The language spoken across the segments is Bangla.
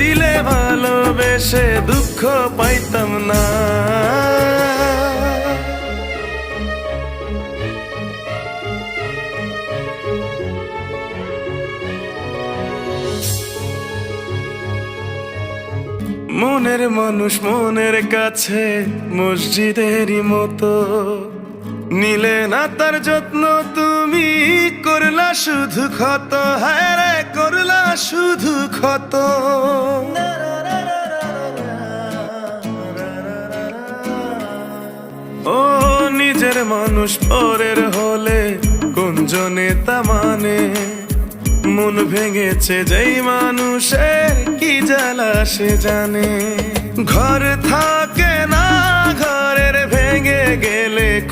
দিলে ভালোবেসে দুঃখ পাইতাম না। মনের মানুষ মনের কাছে মসজিদেরই মতো। নিলে না তার যত্ন তুমি করলা শুধু ক্ষত হ্যাঁ করলা শুধু ক্ষত। ও নিজের মানুষ পরের হলে কোন জনে তা মানে? মন ভেঙেছে যেই মানুষের কি জ্বালা সে জানে? ঘর থাকে না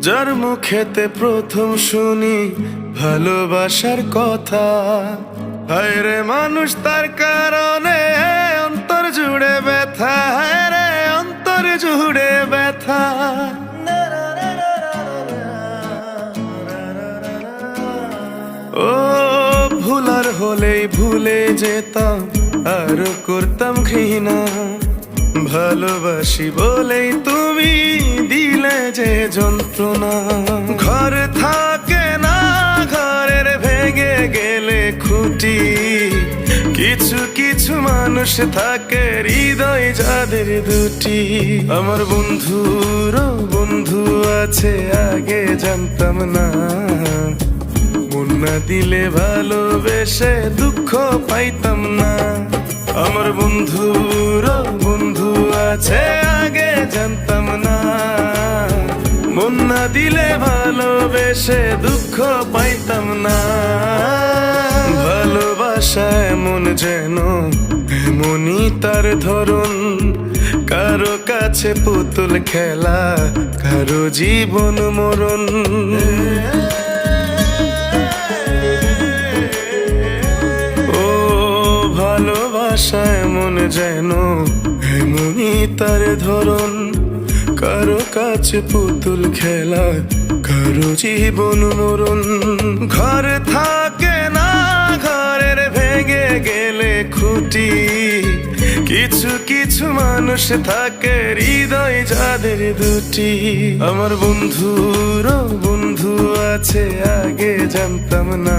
যার মুখেতে প্রথম শুনি ভালোবাসার কথা। হায় রে মানুষ, তার কারণে অন্তর জুড়ে ব্যথা। হায় রে অন্তর জুড়ে ব্যথা। ও ভুলার হলেই ভুলে যেতাম, আর করতাম ঘৃণা। ভালোবাসি বলেই তুমি দিলে যে যন্ত্রণা। ঘর থাকে না, ঘরের ভেঙে গেলে খুঁটি। কিছু কিছু মানুষ থাকে, হৃদয় যাদের দুটি। আমার বন্ধুর বন্ধু আছে, আগে জানতাম না। মন না দিলে ভালোবেসে দুঃখ পাইতাম না। বন্ধুর বন্ধু আছে, আগে জানতাম না। মন না দিলে ভালোবেসে দুঃখ পাইতাম না। ভালোবাসা এমন যেন এমনই তার ধরন। কারও কাছে পুতুল খেলা, কারও জীবন মরণ। ও ভালোবাসা এমন যেন এমনই তার ধরন। কারও কাছে পুতুল খেলা, কারও জীবন মরণ। ঘর থাকে না, ঘরের ভেঙে গেলে খুঁটি। কিছু কিছু মানুষ থাকে, হৃদয় যাদের দুটি। আমার বন্ধুর বন্ধু আছে, আগে জানতাম না।